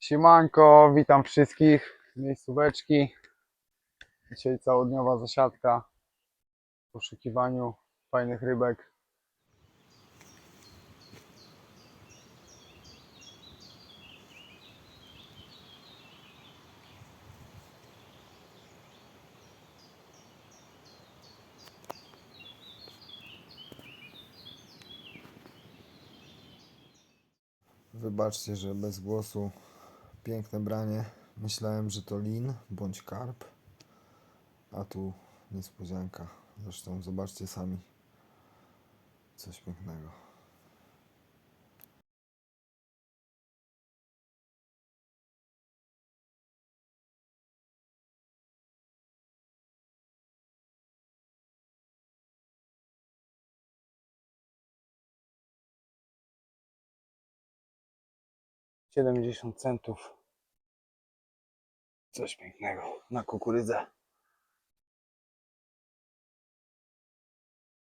Siemanko, witam wszystkich. Miejscóweczki. Dzisiaj całodniowa zasiadka w poszukiwaniu fajnych rybek. Wybaczcie, że bez głosu. Piękne branie. Myślałem, że to lin bądź karp. A tu niespodzianka. Zresztą zobaczcie sami. Coś pięknego. Siedemdziesiąt centów. Coś pięknego na kukurydzę.